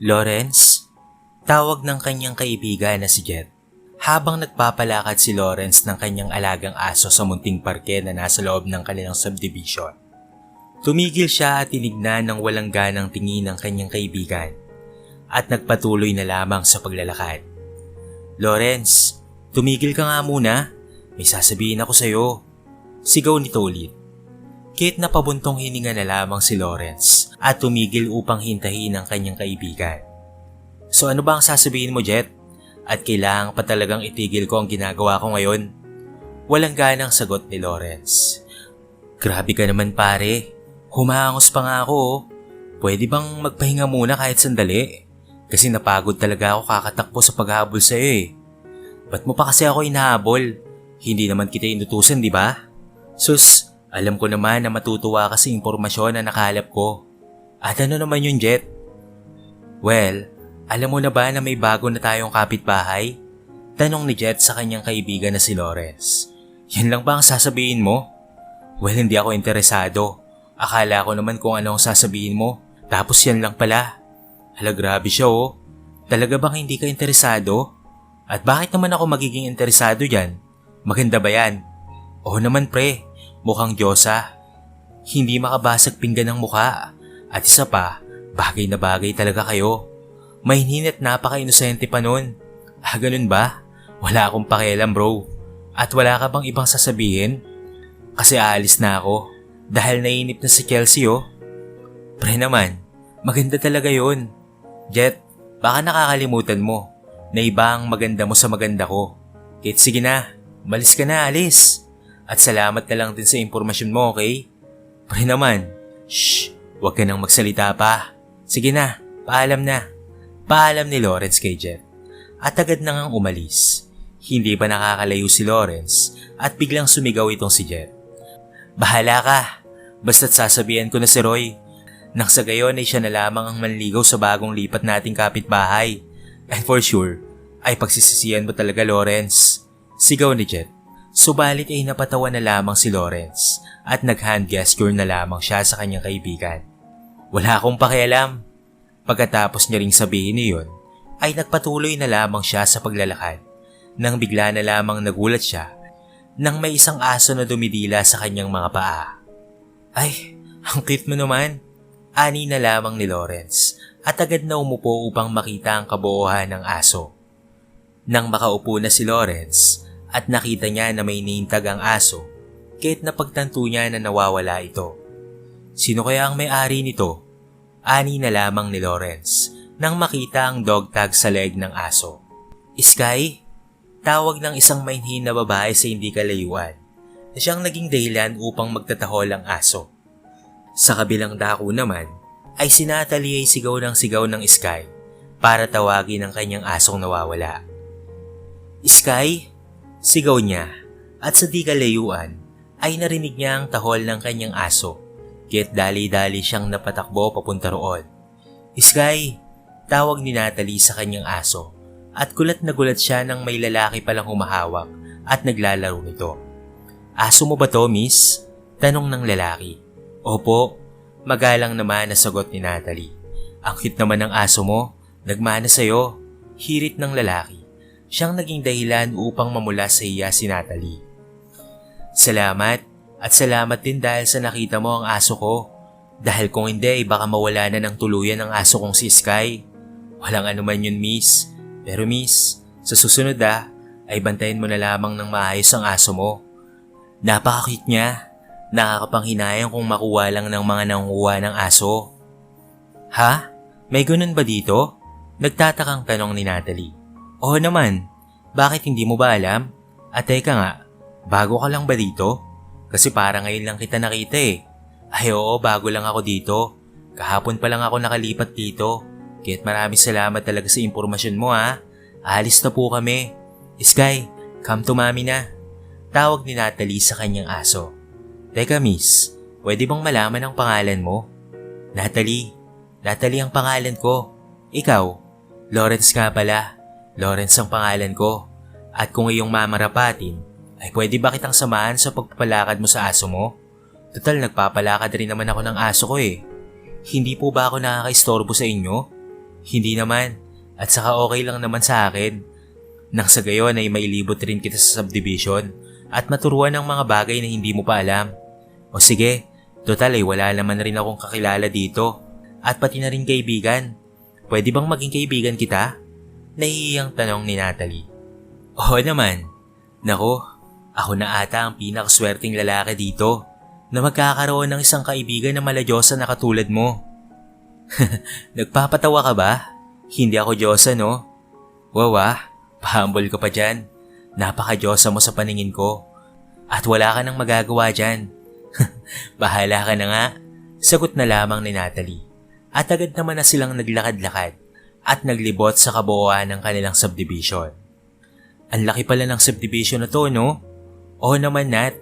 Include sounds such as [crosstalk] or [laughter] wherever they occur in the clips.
Lawrence? Tawag ng kanyang kaibigan na si Jet. Habang nagpapalakad si Lawrence ng kanyang alagang aso sa munting parke na nasa loob ng kanilang subdivision. Tumigil siya at tinignan ng walang ganang tingin ng kanyang kaibigan at nagpatuloy na lamang sa paglalakad. Lawrence, tumigil ka nga muna. May sasabihin ako sa'yo. Sigaw nito ulit. Kahit napabuntong hininga na lamang si Lawrence at tumigil upang hintahin ang kanyang kaibigan. So ano ba ang sasabihin mo, Jet? At kailangan pa talagang itigil ko ang ginagawa ko ngayon? Walang ganang sagot ni Lawrence. Grabe ka naman pare. Humahangos pa nga ako. oh. Pwede bang magpahinga muna kahit sandali? Kasi napagod talaga ako kakatakbo sa paghabol sa'yo eh. Ba't mo pa kasi ako inahabol? Hindi naman kita inutusan, di ba? Sus, alam ko naman na matutuwa ka sa impormasyon na nakalap ko. At ano naman yun, Jet? Well, alam mo na ba na may bago na tayong kapitbahay? Tanong ni Jet sa kanyang kaibigan na si Lawrence. Yan lang ba ang sasabihin mo? Well, hindi ako interesado. Akala ko naman kung ano ang sasabihin mo. Tapos yan lang pala. Hala grabe siya oh. Talaga bang hindi ka interesado? At bakit naman ako magiging interesado dyan? Maganda ba yan? Oo naman pre, mukhang Diyosa. Hindi makabasag pinggan ng mukha. At isa pa, bagay na bagay talaga kayo. May hinit napaka-inosente pa nun. Ah, ganun ba? Wala akong pakialam bro. At wala ka bang ibang sasabihin? Kasi aalis na ako. Dahil nainip na si Kelsey oh. Pre naman, maganda talaga yon. Jet, baka nakakalimutan mo na iba ang maganda mo sa maganda ko. Kit sige na, malis ka na alis. At salamat na lang din sa impormasyon mo, okay? Pre naman, shh, huwag ka nang magsalita pa. Sige na, paalam na. Paalam ni Lawrence kay Jet. At agad na ngang umalis. Hindi pa nakakalayo si Lawrence at biglang sumigaw itong si Jet. Bahala ka, basta't sasabihan ko na si Roy. Nang sa gayon ay siya na lamang ang manligaw sa bagong lipat nating kapitbahay. And for sure, ay pagsisisihan mo talaga Lawrence. Sigaw ni Jet. Subalit ay napatawa na lamang si Lawrence at nag-hand gesture na lamang siya sa kanyang kaibigan. Wala akong pakialam. Pagkatapos niya ring sabihin niyon, ay nagpatuloy na lamang siya sa paglalakad. Nang bigla na lamang nagulat siya nang may isang aso na dumidila sa kanyang mga paa. Ay, ang cute mo naman. Ani na lamang ni Lawrence at agad na umupo upang makita ang kabuuhan ng aso. Nang makaupo na si Lawrence at nakita niya na may nintag ang aso, kahit napagtanto niya na nawawala ito. Sino kaya ang may-ari nito? Ani na lamang ni Lawrence nang makita ang dog tag sa leg ng aso. Sky, tawag ng isang mainhin na babae sa hindi kalayuan na siyang naging dahilan upang magtatahol ang aso. Sa kabilang dako naman, ay si Natalie ay sigaw ng sigaw ng Sky para tawagin ang kanyang asong nawawala. Sky, sigaw niya at sa di kalayuan ay narinig niya ang tahol ng kanyang aso kaya't dali-dali siyang napatakbo papunta roon. Sky, tawag ni Natalie sa kanyang aso at gulat na gulat siya nang may lalaki palang humahawak at naglalaro nito. Aso mo ba to, miss? Tanong ng lalaki. Opo, magalang naman na sagot ni Natalie. Ang cute naman ng aso mo, nagmana sa'yo. Hirit ng lalaki. Siyang naging dahilan upang mamula sa iya si Natalie. Salamat at salamat din dahil sa nakita mo ang aso ko. Dahil kung hindi, baka mawala na ng tuluyan ang aso kong si Sky. Walang anuman yun, miss. Pero miss, sa susunod ah, ay bantayan mo na lamang ng maayos ang aso mo. Napakakit niya. Nakakapanghinayang kung makuha lang ng mga nanguha ng aso. Ha? May ganun ba dito? Nagtatakang tanong ni Natalie. Oo naman. Bakit hindi mo ba alam? At teka nga, bago ka lang ba dito? Kasi para ngayon lang kita nakita eh. Ay oo, bago lang ako dito. Kahapon pa lang ako nakalipat dito. Kaya't maraming salamat talaga sa impormasyon mo ha. Alis na po kami. Sky, come to mami na. Tawag ni Natalie sa kanyang aso. Teka miss, pwede bang malaman ang pangalan mo? Natalie, Natalie ang pangalan ko. Ikaw, Lawrence nga pala. Lawrence ang pangalan ko. At kung iyong mamarapatin, ay pwede ba kitang samahan sa pagpapalakad mo sa aso mo? Total nagpapalakad rin naman ako ng aso ko eh. Hindi po ba ako nakaka-istorbo sa inyo? Hindi naman. At saka okay lang naman sa akin. Nang sa gayon ay mailibot rin kita sa subdivision at maturuan ng mga bagay na hindi mo pa alam. O sige, total ay wala naman rin akong kakilala dito. At pati na rin kaibigan. Pwede bang maging kaibigan kita? Nahihiyang tanong ni Natalie. Oo naman. Nako, ako na ata ang pinakaswerteng lalaki dito na magkakaroon ng isang kaibigan na maladyosa na katulad mo. [laughs] Nagpapatawa ka ba? Hindi ako Diyosa, no? Wawa, pahambol ka pa dyan. Napaka-Diyosa mo sa paningin ko. At wala ka nang magagawa dyan. [laughs] Bahala ka na nga. Sagot na lamang ni Natalie. At agad naman na silang naglakad-lakad at naglibot sa kabuuan ng kanilang subdivision. Ang laki pala ng subdivision na to, no? Oo naman, Nat.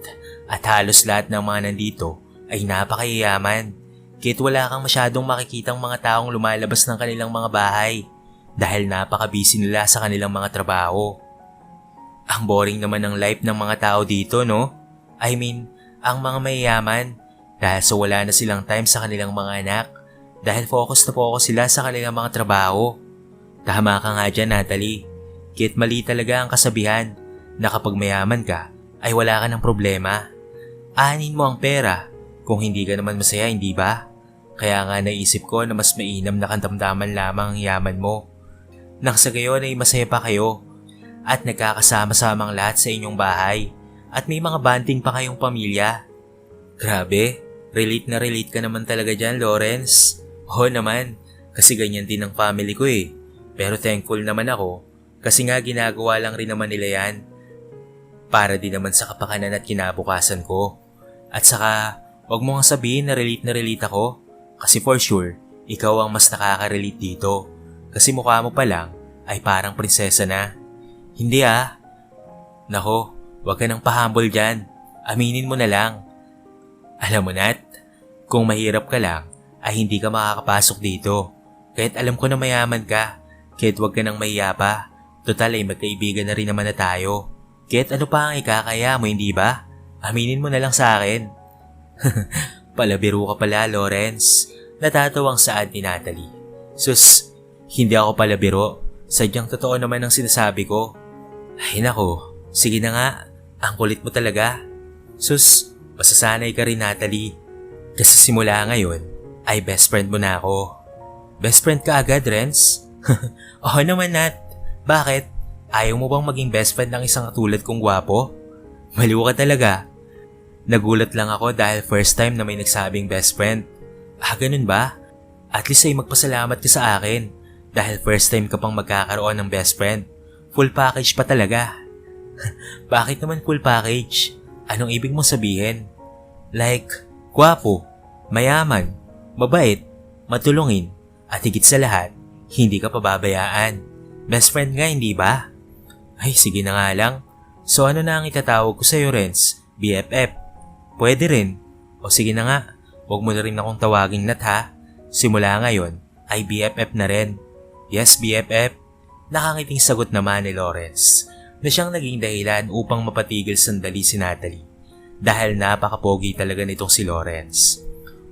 At halos lahat ng mga nandito ay napakayayaman. Kahit wala kang masyadong makikitang mga taong lumalabas ng kanilang mga bahay dahil napaka-busy nila sa kanilang mga trabaho. Ang boring naman ng life ng mga tao dito, no? I mean, ang mga mayayaman dahil sa wala na silang time sa kanilang mga anak dahil focus na focus sila sa kanilang mga trabaho. Tama ka nga dyan, Natalie. Kahit mali talaga ang kasabihan na kapag mayaman ka ay wala ka ng problema. Anin mo ang pera kung hindi ka naman masaya, hindi ba? Kaya nga naisip ko na mas mainam na kantamdaman lamang ang yaman mo. Nang sa gayon ay masaya pa kayo at nagkakasama-samang lahat sa inyong bahay at may mga banting pa kayong pamilya. Grabe, relate na relate ka naman talaga dyan, Lawrence. Oo naman, kasi ganyan din ang family ko eh. Pero thankful naman ako kasi nga ginagawa lang rin naman nila yan. Para din naman sa kapakanan at kinabukasan ko. At saka, wag mo nga sabihin na relate na relate ako. Kasi for sure, ikaw ang mas nakaka-relate dito. Kasi mukha mo pa lang ay parang prinsesa na. Hindi ah. Nako, wag ka nang pahambol dyan. Aminin mo na lang. Alam mo Nat, kung mahirap ka lang, ay hindi ka makakapasok dito. Kahit alam ko na mayaman ka, kahit wag ka nang mahiya pa. Total ay magkaibigan na rin naman na tayo. Kahit ano pa ang ikakaya mo, hindi ba? Aminin mo na lang sa akin. [laughs] Palabiro ka pala, Lawrence. Natatawang saan ni Natalie. Sus, hindi ako palabiro. Sadyang totoo naman ang sinasabi ko. Ay nako, sige na nga. Ang kulit mo talaga. Sus, masasanay ka rin Natalie. Kasi simula ngayon, ay best friend mo na ako. Best friend ka agad, Renz? [laughs] Oo naman, Nat. Bakit? Ayaw mo bang maging best friend ng isang katulad kong gwapo? Maliw ka talaga. Nagulat lang ako dahil first time na may nagsabing best friend. Ah, ganun ba? At least ay magpasalamat ka sa akin dahil first time ka pang magkakaroon ng best friend. Full package pa talaga. [laughs] Bakit naman full package? Anong ibig mong sabihin? Like, gwapo, mayaman, mabait, matulungin, at higit sa lahat, hindi ka pababayaan. Best friend nga, hindi ba? Ay, sige na nga lang. So ano na ang itatawag ko sa'yo, Renz? BFF? Pwede rin. O sige na nga, huwag mo na rin akong tawagin nat ha. Simula ngayon, ay BFF na rin. Yes, BFF. Nakangiting sagot naman ni Lawrence na siyang naging dahilan upang mapatigil sandali si Natalie dahil napakapogi talaga nitong si Lawrence.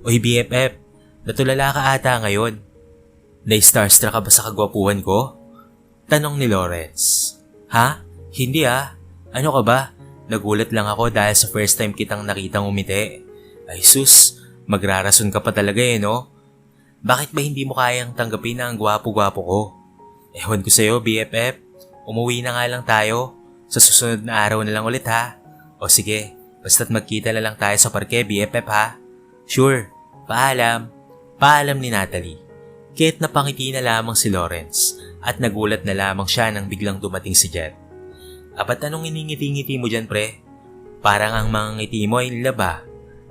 Oy BFF, natulala ka ata ngayon. Na-starstruck ka ba sa kagwapuhan ko? Tanong ni Lawrence. Ha? Hindi ah. Ano ka ba? Nagulat lang ako dahil sa first time kitang nakitang umiti. Ay sus, magrarason ka pa talaga eh no? Bakit ba hindi mo kayang tanggapin na ang gwapo-gwapo ko? Ewan ko sa'yo, BFF. Umuwi na nga lang tayo. Sa susunod na araw na lang ulit ha. O sige, basta't magkita na lang tayo sa parke, BFF ha. Sure, paalam. Paalam ni Natalie. Kahit napangiti na lamang si Lawrence at nagulat na lamang siya nang biglang dumating si Jet. Apat anong iningiti-ngiti mo dyan pre? Parang ang mga ngiti mo ay laba.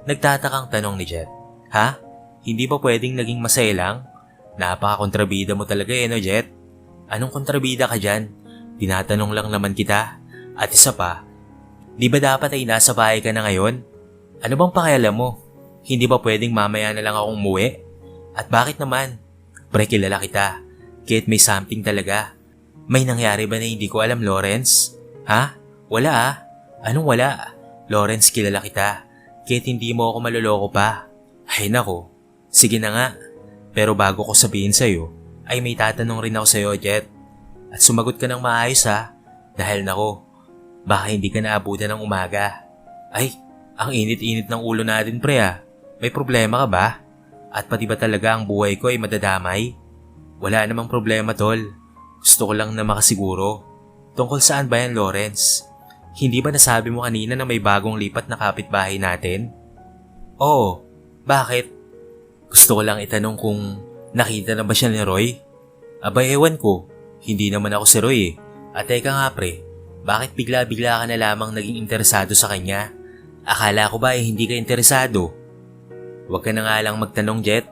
Nagtatakang tanong ni Jet. Ha? Hindi ba pwedeng naging masaya lang? Napaka-kontrabida mo talaga eh no Jet? Anong kontrabida ka dyan? Tinatanong lang naman kita. At isa pa, di ba dapat ay nasa bahay ka na ngayon? Ano bang pakialam mo? Hindi ba pwedeng mamaya na lang akong umuwi? At bakit naman? Pre, kilala kita. Kahit may something talaga. May nangyari ba na hindi ko alam, Lawrence? Ha? Wala ah. Anong wala? Lawrence, kilala kita. Kahit hindi mo ako maloloko pa. Ay nako. Sige na nga. Pero bago ko sabihin sa'yo, ay may tatanong rin ako sa'yo, Jet. At sumagot ka ng maayos ha, dahil nako, baka hindi ka naabutan ng umaga. Ay, ang init-init ng ulo natin pre ah. May problema ka ba? At pati ba talaga ang buhay ko ay madadamay? Wala namang problema tol. Gusto ko lang na makasiguro. Tungkol saan ba yan Lawrence? Hindi ba nasabi mo kanina na may bagong lipat na kapitbahay natin? Oo. Bakit? Gusto ko lang itanong kung nakita na ba siya ni Roy? Abay ewan ko. Hindi naman ako si Roy eh. At teka nga pre, bakit bigla-bigla ka na lamang naging interesado sa kanya? Akala ko ba eh hindi ka interesado? Huwag ka na nga lang magtanong, Jet.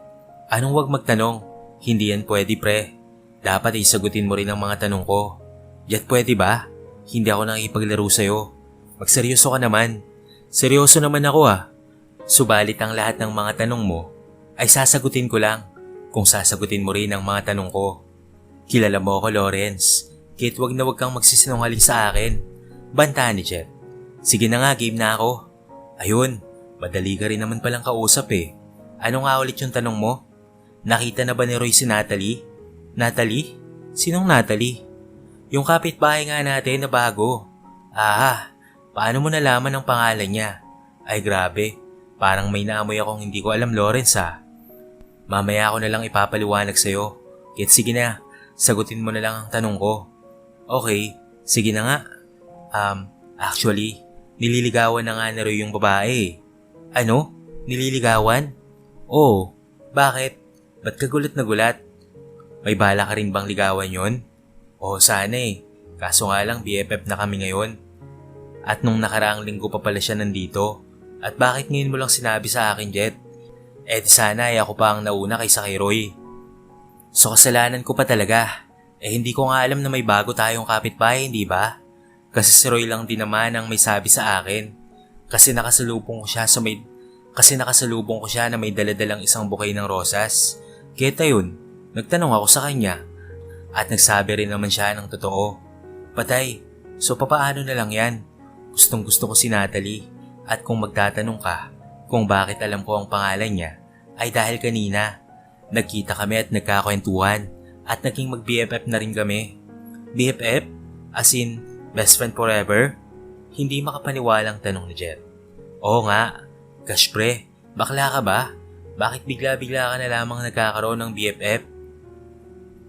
Anong huwag magtanong? Hindi yan pwede, pre. Dapat isagutin mo rin ang mga tanong ko. Jet, pwede ba? Hindi ako nakikipaglaro sa'yo. Magseryoso ka naman. Seryoso naman ako ah. Subalit ang lahat ng mga tanong mo ay sasagutin ko lang kung sasagutin mo rin ang mga tanong ko. Kilala mo ako, Lawrence. Kit wag na wag kang magsisinungaling sa akin. Banta ni Jet. Sige na nga, game na ako. Ayun, madali ka rin naman palang kausap eh. Ano nga ulit yung tanong mo? Nakita na ba ni Roy si Natalie? Natalie? Sinong Natalie? Yung kapitbahay nga natin na bago. Ah, paano mo nalaman ang pangalan niya? Ay grabe, parang may naamoy akong hindi ko alam Lawrence ha. Mamaya ako na lang ipapaliwanag sa'yo. Kit sige na, sagutin mo na lang ang tanong ko. Okay, sige na nga. Um, actually, nililigawan na nga na Roy yung babae. Ano? Nililigawan? Oo. Bakit? Ba't ka gulat na gulat? May bala ka rin bang ligawan yon? Oo, sana eh. Kaso nga lang BFF na kami ngayon. At nung nakaraang linggo pa pala siya nandito. At bakit ngayon mo lang sinabi sa akin, Jet? Eh di sana ay ako pa ang nauna kaysa kay Roy. So kasalanan ko pa talaga. Eh hindi ko nga alam na may bago tayong kapitbahay, hindi ba? Kasi si Roy lang din naman ang may sabi sa akin. Kasi nakasalubong ko siya sa may... Kasi nakasalubong ko siya na may daladalang isang bukay ng rosas. Keta yun, nagtanong ako sa kanya. At nagsabi rin naman siya ng totoo. Patay, so papaano na lang yan? Gustong gusto ko si Natalie. At kung magtatanong ka, kung bakit alam ko ang pangalan niya, ay dahil kanina. Nagkita kami at nagkakwentuhan at naging mag-BFF na rin kami. BFF? As in, best friend forever? Hindi makapaniwalang tanong ni Jet. Oo nga, gosh pre, bakla ka ba? Bakit bigla-bigla ka na lamang nagkakaroon ng BFF?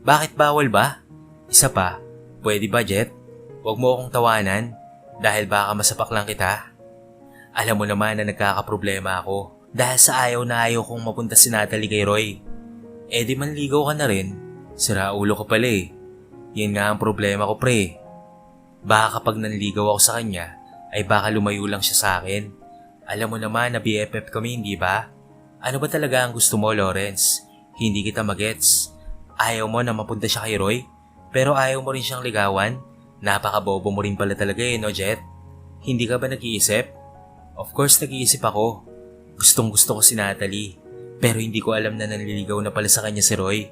Bakit bawal ba? Isa pa, pwede ba Jet? Huwag mo akong tawanan dahil baka masapak lang kita. Alam mo naman na nagkakaproblema ako dahil sa ayaw na ayaw kong mapunta si Natalie kay Roy. Eh di manligaw ka na rin, sira ulo ka pala eh. Yan nga ang problema ko pre. Baka kapag nanligaw ako sa kanya, ay baka lumayo lang siya sa akin. Alam mo naman na BFF kami, hindi ba? Ano ba talaga ang gusto mo, Lawrence? Hindi kita magets. Ayaw mo na mapunta siya kay Roy? Pero ayaw mo rin siyang ligawan? Napakabobo mo rin pala talaga eh, no, Jet? Hindi ka ba nag-iisip? Of course, nag-iisip ako. Gustong gusto ko si Natalie. Pero hindi ko alam na nanliligaw na pala sa kanya si Roy.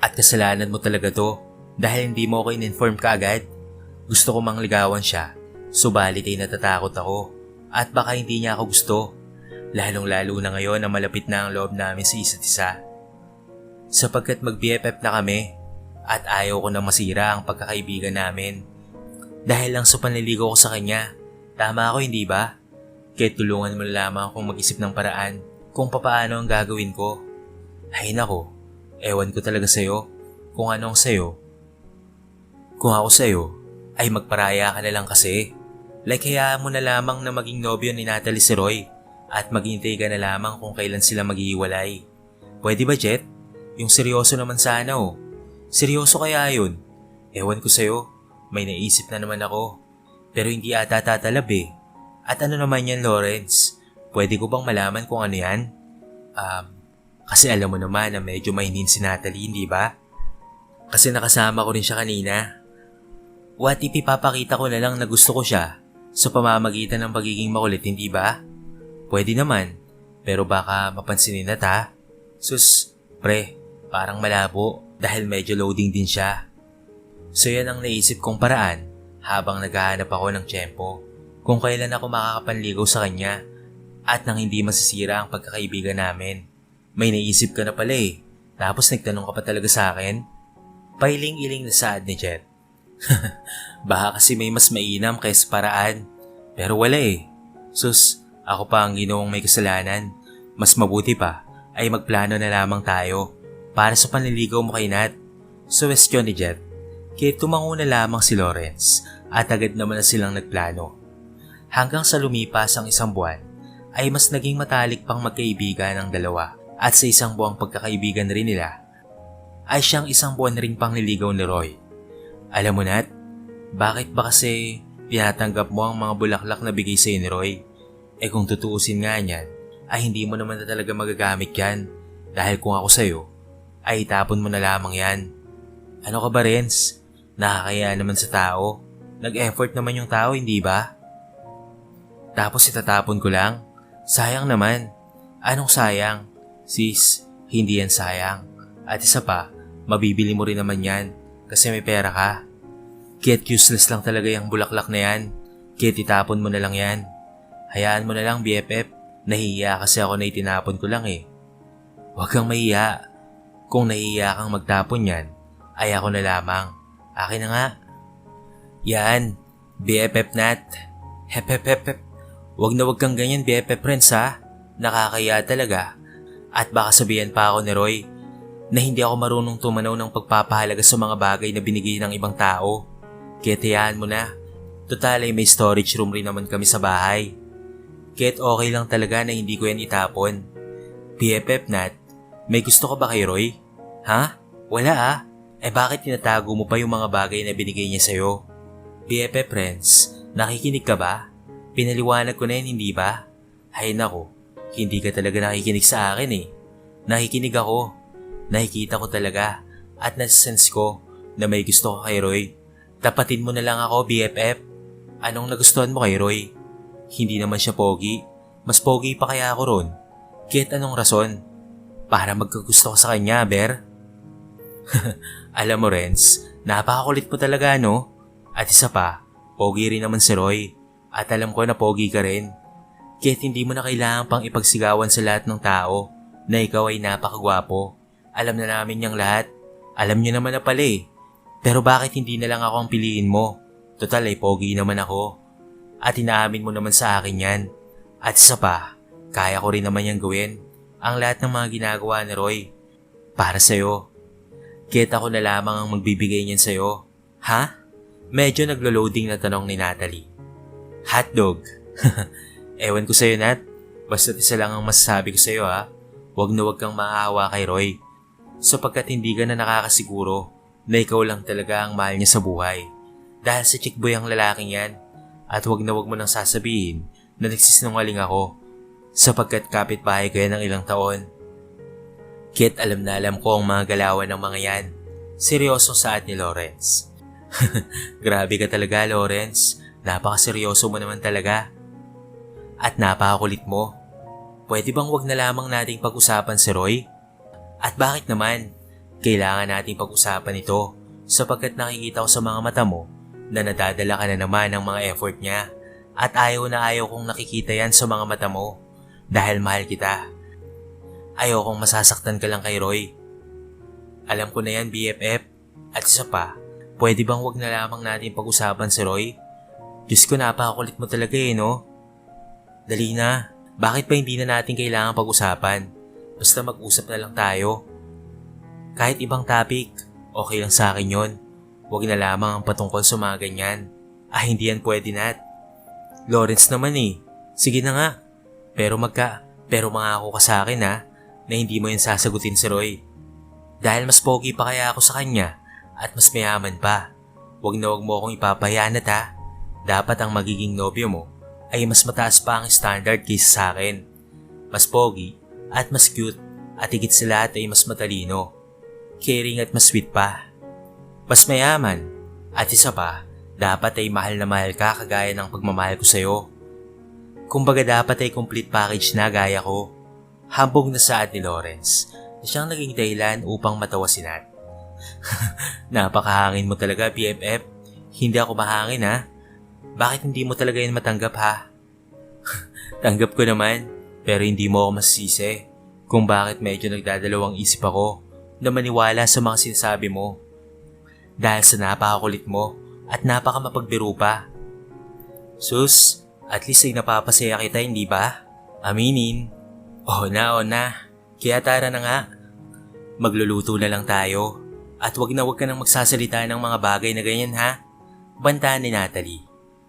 At kasalanan mo talaga to dahil hindi mo ako in-inform ka agad. Gusto ko mang ligawan siya, subalit ay natatakot ako at baka hindi niya ako gusto. Lalong lalo na ngayon na malapit na ang loob namin sa isa't isa. Sapagkat mag-BFF na kami at ayaw ko na masira ang pagkakaibigan namin. Dahil lang sa panliligaw ko sa kanya, tama ako hindi ba? Kaya tulungan mo lamang akong mag-isip ng paraan kung papaano ang gagawin ko. Ay nako, ewan ko talaga sa'yo kung ano ang sa'yo. Kung ako sa'yo, ay magparaya ka na lang kasi. Like hayaan mo na lamang na maging nobyo ni Natalie si Roy at maghintay ka na lamang kung kailan sila maghihiwalay. Pwede ba Jet? Yung seryoso naman sana oh. Seryoso kaya yun? Ewan ko sa'yo, may naisip na naman ako. Pero hindi ata tatalab eh. At ano naman yan Lawrence? Pwede ko bang malaman kung ano yan? Um, kasi alam mo naman na medyo mahinin si Natalie, hindi ba? Kasi nakasama ko rin siya kanina. What if ipapakita ko na lang na gusto ko siya sa pamamagitan ng pagiging makulit, hindi ba? Pwede naman, pero baka mapansinin na ta. Sus, pre, parang malabo dahil medyo loading din siya. So yan ang naisip kong paraan habang naghahanap ako ng tiyempo kung kailan ako makakapanligaw sa kanya at nang hindi masisira ang pagkakaibigan namin. May naisip ka na pala eh. Tapos nagtanong ka pa talaga sa akin? Pailing-iling na saad ni Jet. [laughs] Baka kasi may mas mainam kaysa paraan. Pero wala eh. Sus, ako pa ang ginawang may kasalanan. Mas mabuti pa ay magplano na lamang tayo para sa panliligaw mo kay Nat. Suwestyon ni Jet. Kaya tumango na lamang si Lawrence at agad naman na silang nagplano. Hanggang sa lumipas ang isang buwan, ay mas naging matalik pang magkaibigan ang dalawa at sa isang buwang pagkakaibigan rin nila, ay siyang isang buwan ring pangliligaw ni Roy. Alam mo Nat, bakit ba kasi tinatanggap mo ang mga bulaklak na bigay sa'yo ni Roy? Eh kung tutuusin nga niyan, ay hindi mo naman na talaga magagamit yan. Dahil kung ako sa'yo, ay itapon mo na lamang yan. Ano ka ba, Renz? Nakakaya naman sa tao. Nag-effort naman yung tao, hindi ba? Tapos itatapon ko lang. Sayang naman. Anong sayang? Sis, hindi yan sayang. At isa pa, mabibili mo rin naman yan kasi may pera ka. Kit useless lang talaga yung bulaklak na yan. Kit itapon mo na lang yan. Hayaan mo na lang BFF. Nahihiya kasi ako na itinapon ko lang eh. Huwag kang mahiya. Kung nahihiya kang magtapon yan, ay ako na lamang. Akin na nga. Yan, BFF Nat. Hep hep hep hep. Huwag na huwag kang ganyan BFF friends ha. Nakakaya talaga. At baka sabihan pa ako ni Roy na hindi ako marunong tumanaw ng pagpapahalaga sa mga bagay na binigay ng ibang tao. Kaya tiyaan mo na. Total ay may storage room rin naman kami sa bahay. Kahit okay lang talaga na hindi ko yan itapon. BFF Nat, may gusto ka ba kay Roy? Ha? Wala ah. Eh bakit tinatago mo pa yung mga bagay na binigay niya sa'yo? BFF friends, nakikinig ka ba? Pinaliwanag ko na yan, hindi ba? Hay nako, hindi ka talaga nakikinig sa akin eh. Nakikinig ako. Nakikita ko talaga at nasense ko na may gusto ka kay Roy. Tapatin mo na lang ako, BFF. Anong nagustuhan mo kay Roy? Hindi naman siya pogi. Mas pogi pa kaya ako ron. Kahit anong rason. Para magkagusto ko sa kanya, Ber. [laughs] Alam mo, Renz, napakakulit mo talaga, no? At isa pa, pogi rin naman si Roy. At alam ko na pogi ka rin. Kahit hindi mo na kailangan pang ipagsigawan sa lahat ng tao na ikaw ay napakagwapo. Alam na namin niyang lahat. Alam niyo naman na pala eh. Pero bakit hindi na lang ako ang piliin mo? Total ay pogi naman ako. At inaamin mo naman sa akin yan. At isa pa, kaya ko rin naman yung gawin. Ang lahat ng mga ginagawa ni Roy. Para sa'yo. Kahit ako na lamang ang magbibigay niyan sa'yo. Ha? Medyo naglo-loading na tanong ni Natalie. Hotdog. [laughs] Ewan ko sa'yo, Nat. Basta isa lang ang masasabi ko sa'yo, ha. Huwag na huwag kang maawa kay Roy. Sapagkat hindi ka na nakakasiguro na ikaw lang talaga ang mahal niya sa buhay. Dahil sa chickboy ang lalaking yan. At huwag na huwag mo nang sasabihin na nagsisinungaling ako. Sapagkat kapitbahay ko yan ng ilang taon. Kit alam na alam ko ang mga galawan ng mga yan. Seryosong saad ni Lawrence. [laughs] Grabe ka talaga, Lawrence. Napakaseryoso mo naman talaga. At napakakulit mo. Pwede bang wag na lamang nating pag-usapan si Roy? At bakit naman? Kailangan nating pag-usapan ito sapagkat nakikita ko sa mga mata mo na nadadala ka na naman ng mga effort niya at ayaw na ayaw kong nakikita yan sa mga mata mo dahil mahal kita. Ayaw kong masasaktan ka lang kay Roy. Alam ko na yan BFF at isa pa, pwede bang wag na lamang natin pag-usapan si Roy? Diyos ko napakakulit mo talaga eh no? Dali na, bakit pa hindi na natin kailangan pag-usapan? Basta mag-usap na lang tayo. Kahit ibang topic, okay lang sa akin yon. Huwag na lamang ang patungkol sa mga ganyan. Ah, hindi yan pwede Nat. Lawrence naman eh. Sige na nga. Pero magka, pero mangako ka sa akin ha, na hindi mo yan sasagutin si Roy. Dahil mas pogi pa kaya ako sa kanya at mas mayaman pa. Huwag na huwag mo akong ipapahiyan at ha. Dapat ang magiging nobyo mo ay mas mataas pa ang standard kaysa sa akin. Mas pogi at mas cute at higit sa lahat ay mas matalino. Caring at mas sweet pa. Mas mayaman at isa pa, dapat ay mahal na mahal ka kagaya ng pagmamahal ko sa'yo. Kumbaga dapat ay complete package na gaya ko. Hambog na saad ni Lawrence na siyang naging dahilan upang matawa si Nat. [laughs] Napakahangin mo talaga, BFF. Hindi ako mahangin ha. Bakit hindi mo talaga yan matanggap ha? [laughs] Tanggap ko naman, pero hindi mo ako masisisi kung bakit medyo nagdadalawang isip ako na maniwala sa mga sinasabi mo. Dahil sa napakakulit mo at napaka mapagbiro pa. Sus, at least ay napapasaya kita hindi ba? Aminin. Oo na, oo na. Kaya tara na nga. Magluluto na lang tayo. At wag na wag ka nang magsasalita ng mga bagay na ganyan ha. Bantaan ni Natalie.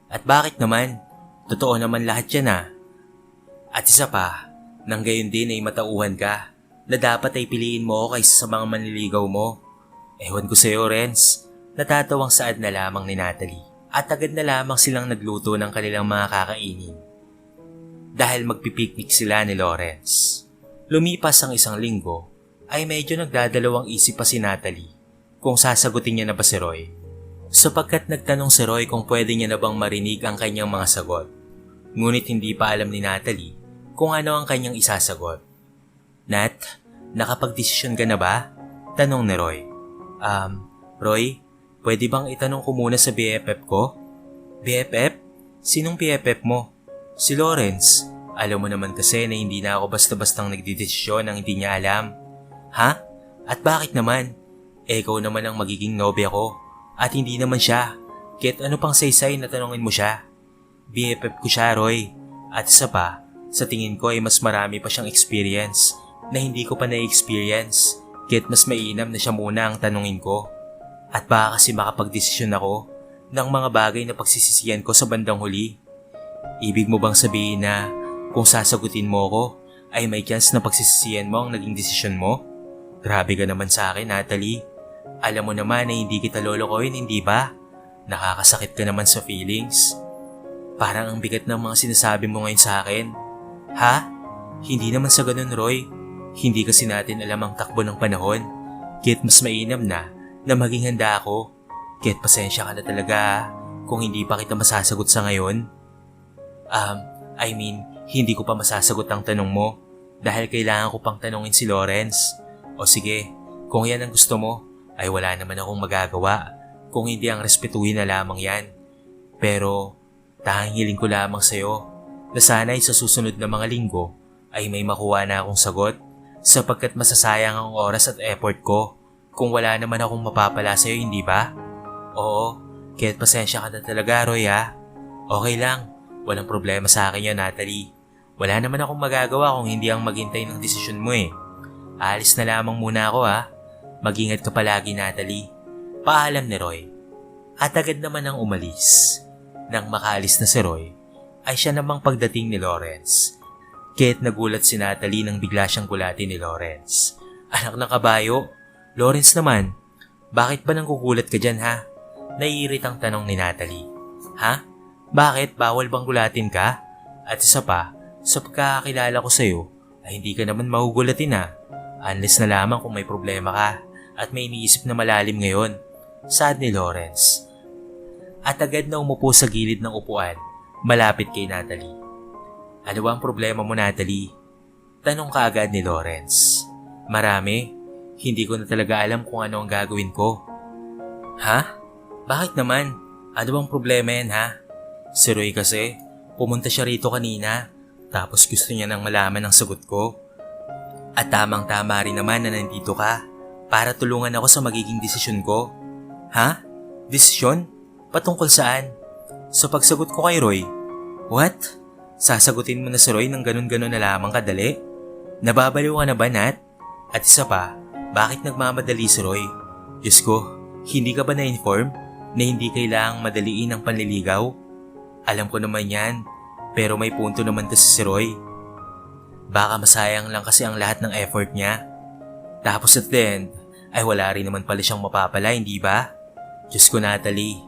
At bakit naman? Totoo naman lahat yan ha. At isa pa, nang gayon din ay matauhan ka na dapat ay piliin mo kaysa sa mga manliligaw mo. Ewan ko sa'yo, Renz. Natatawang saad na lamang ni Natalie at agad na lamang silang nagluto ng kanilang mga kakainin. Dahil magpipiknik sila ni Lawrence. Lumipas ang isang linggo ay medyo nagdadalawang isip pa si Natalie kung sasagutin niya na ba si Roy. Sapagkat nagtanong si Roy kung pwede niya na bang marinig ang kanyang mga sagot. Ngunit hindi pa alam ni Natalie kung ano ang kanyang isasagot. Nat, nakapagdesisyon ka na ba? Tanong ni Roy. Um, Roy, pwede bang itanong ko muna sa BFF ko? BFF? Sinong BFF mo? Si Lawrence. Alam mo naman kasi na hindi na ako basta-bastang nagdidesisyon ng hindi niya alam. Ha? At bakit naman? Eh, ikaw naman ang magiging nobya ko. At hindi naman siya. Kahit ano pang saysay na tanongin mo siya. BFF ko siya, Roy. At isa pa, sa tingin ko ay mas marami pa siyang experience na hindi ko pa na-experience. Kahit mas mainam na siya muna ang tanungin ko. At baka kasi makapagdesisyon ako ng mga bagay na pagsisisiyan ko sa bandang huli. Ibig mo bang sabihin na kung sasagutin mo ko ay may chance na pagsisisiyan mo ang naging desisyon mo? Grabe ka naman sa akin, Natalie. Alam mo naman na hindi kita lolokohin, hindi ba? Nakakasakit ka naman sa feelings. Parang ang bigat ng mga sinasabi mo ngayon sa akin. Ha? Hindi naman sa ganun, Roy. Hindi kasi natin alam ang takbo ng panahon. Kahit mas mainam na na maging handa ako. Kahit pasensya ka na talaga kung hindi pa kita masasagot sa ngayon. Um, I mean, hindi ko pa masasagot ang tanong mo dahil kailangan ko pang tanongin si Lawrence. O sige, kung yan ang gusto mo, ay wala naman akong magagawa kung hindi ang respetuhin na lamang yan. Pero, tanging hiling ko lamang sa'yo na sana'y sa susunod na mga linggo ay may makuha na akong sagot sapagkat masasayang ang oras at effort ko kung wala naman akong mapapala sa'yo, hindi ba? Oo, kahit pasensya ka na talaga, Roy ha. Okay lang, walang problema sa akin yan, Natalie. Wala naman akong magagawa kung hindi ang maghintay ng desisyon mo eh. Alis na lamang muna ako ha. Mag-ingat ka palagi, Natalie. Paalam ni Roy. At agad naman ang umalis. Nang makaalis na si Roy, ay siya namang pagdating ni Lawrence. Kahit nagulat si Natalie nang bigla siyang gulatin ni Lawrence. Anak ng kabayo, Lawrence naman, bakit ba nang gugulat ka dyan ha? Naiiritang tanong ni Natalie. Ha? Bakit? Bawal bang gulatin ka? At isa pa, sa pagkakakilala ko sa'yo, ay hindi ka naman mahugulatin ha. Unless na lamang kung may problema ka at may iniisip na malalim ngayon. Sad ni Lawrence. At agad na umupo sa gilid ng upuan, malapit kay Natalie. Ano ba ang problema mo Natalie? Tanong ka agad ni Lawrence. Marami, hindi ko na talaga alam kung ano ang gagawin ko. Ha? Bakit naman? Ano bang problema yan ha? Si Roy kasi, pumunta siya rito kanina, tapos gusto niya nang malaman ang sagot ko. At tamang tama rin naman na nandito ka para tulungan ako sa magiging desisyon ko. Ha? Desisyon? Patungkol saan? Sa pagsagot ko kay Roy. What? Sasagutin mo na si Roy ng ganun-ganun na lamang kadali? Nababaliw ka na ba, Nat? At isa pa, bakit nagmamadali si Roy? Diyos ko, hindi ka ba na-inform na hindi kailangang madaliin ang panliligaw? Alam ko naman yan, pero may punto naman kasi si Roy. Baka masayang lang kasi ang lahat ng effort niya. Tapos at the end, ay wala rin naman pala siyang mapapala, hindi ba? Diyos ko Natalie,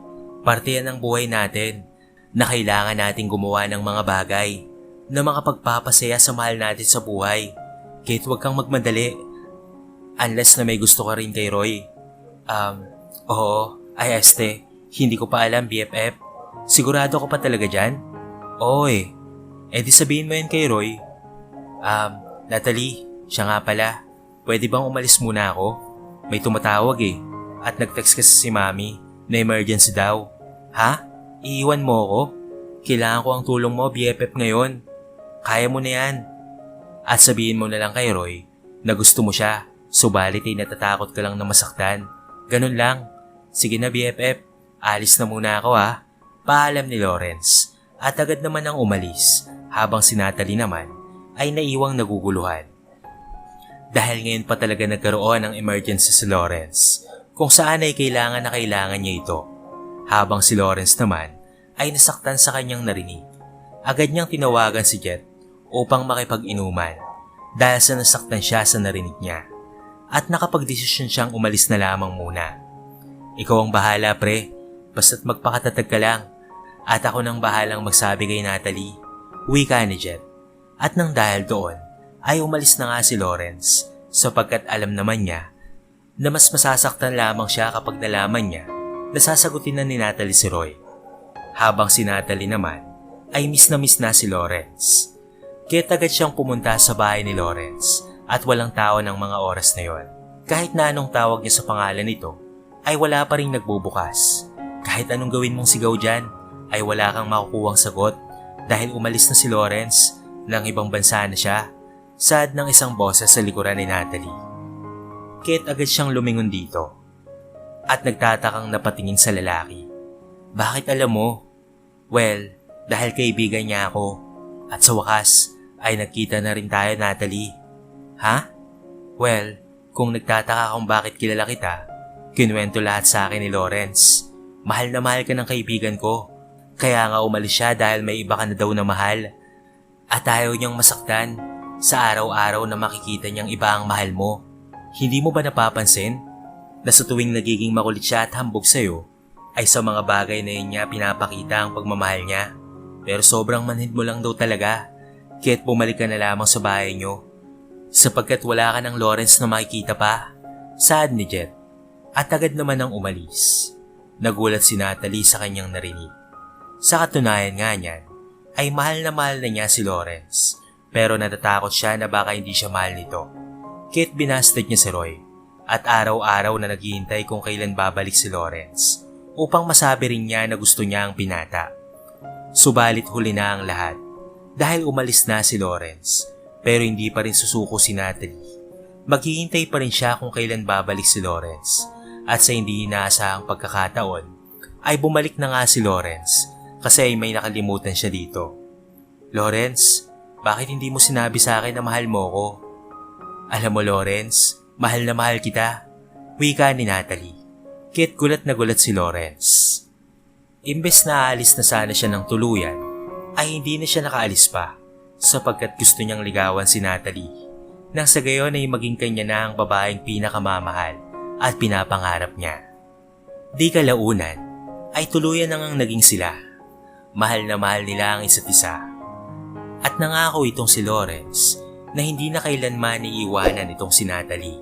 parte yan ng buhay natin na kailangan nating gumawa ng mga bagay na makapagpapasaya sa mahal natin sa buhay. Kahit huwag kang magmadali. Unless na may gusto ka rin kay Roy. Um, oo, ay este, hindi ko pa alam BFF. Sigurado ko pa talaga dyan? Oo. Eh di sabihin mo yan kay Roy. Um, Natalie, siya nga pala. Pwede bang umalis muna ako? May tumatawag eh. At nag-text kasi si Mami na emergency daw. Ha? Iiwan mo ako? Kailangan ko ang tulong mo, BFF ngayon. Kaya mo na yan. At sabihin mo na lang kay Roy na gusto mo siya. Subalit ay natatakot ka lang na masaktan. Ganun lang. Sige na BFF, alis na muna ako ha. Paalam ni Lawrence at agad naman ang umalis habang si Natalie naman ay naiwang naguguluhan. Dahil ngayon pa talaga nagkaroon ng emergency si Lawrence kung saan ay kailangan na kailangan niya ito. Habang si Lawrence naman ay nasaktan sa kanyang narinig. Agad niyang tinawagan si Jet upang makipag-inuman dahil sa nasaktan siya sa narinig niya. At nakapagdesisyon siyang umalis na lamang muna. Ikaw ang bahala pre, basta't magpakatatag ka lang. At ako nang bahalang magsabi kay Natalie, uwi ka ni Jet. At nang dahil doon, ay umalis na nga si Lawrence sapagkat alam naman niya na mas masasaktan lamang siya kapag nalaman niya na sasagutin na ni Natalie si Roy. Habang si Natalie naman ay miss na miss na si Lawrence. Kaya agad siyang pumunta sa bahay ni Lawrence at walang tao ng mga oras na yon. Kahit na anong tawag niya sa pangalan nito ay wala pa rin nagbubukas. Kahit anong gawin mong sigaw dyan ay wala kang makukuhang sagot dahil umalis na si Lawrence ng ibang bansa na siya. Sad ng isang boses sa likuran ni Natalie. Kit agad siyang lumingon dito at nagtatakang napatingin sa lalaki. Bakit alam mo? Well, dahil kaibigan niya ako at sa wakas ay nagkita na rin tayo Natalie. Ha? Well, kung nagtataka kung bakit kilala kita, kinuwento lahat sa akin ni Lawrence. Mahal na mahal ka ng kaibigan ko. Kaya nga umalis siya dahil may iba ka na daw na mahal. At ayaw niyang masaktan sa araw-araw na makikita niyang iba ang mahal mo. Hindi mo ba napapansin na sa tuwing nagiging makulit siya at hambog sa'yo, ay sa mga bagay na yun niya pinapakita ang pagmamahal niya. Pero sobrang manhid mo lang daw talaga, kaya't bumalik ka na lamang sa bahay niyo. Sapagkat wala ka ng Lawrence na makikita pa. Sad ni Jet. At agad naman ang umalis. Nagulat si Natalie sa kanyang narinig. Sa katunayan nga niyan, ay mahal na mahal na niya si Lawrence. Pero natatakot siya na baka hindi siya mahal nito. Kit binasted niya si Roy at araw-araw na naghihintay kung kailan babalik si Lawrence upang masabi rin niya na gusto niya ang pinata. Subalit huli na ang lahat dahil umalis na si Lawrence pero hindi pa rin susuko si Natalie. Maghihintay pa rin siya kung kailan babalik si Lawrence at sa hindi inaasahang pagkakataon ay bumalik na nga si Lawrence kasi ay may nakalimutan siya dito. Lawrence, bakit hindi mo sinabi sa akin na mahal mo ko? Alam mo Lawrence, mahal na mahal kita. Wika ni Natalie. Kit gulat na gulat si Lawrence. Imbes na aalis na sana siya ng tuluyan, ay hindi na siya nakaalis pa sapagkat gusto niyang ligawan si Natalie nang sa gayon ay maging kanya na ang babaeng pinakamamahal at pinapangarap niya. Di kalaunan ay tuluyan na ngang naging sila. Mahal na mahal nila ang isa't isa. At nangako itong si Lawrence na hindi na kailanman iiwanan itong si Natalie.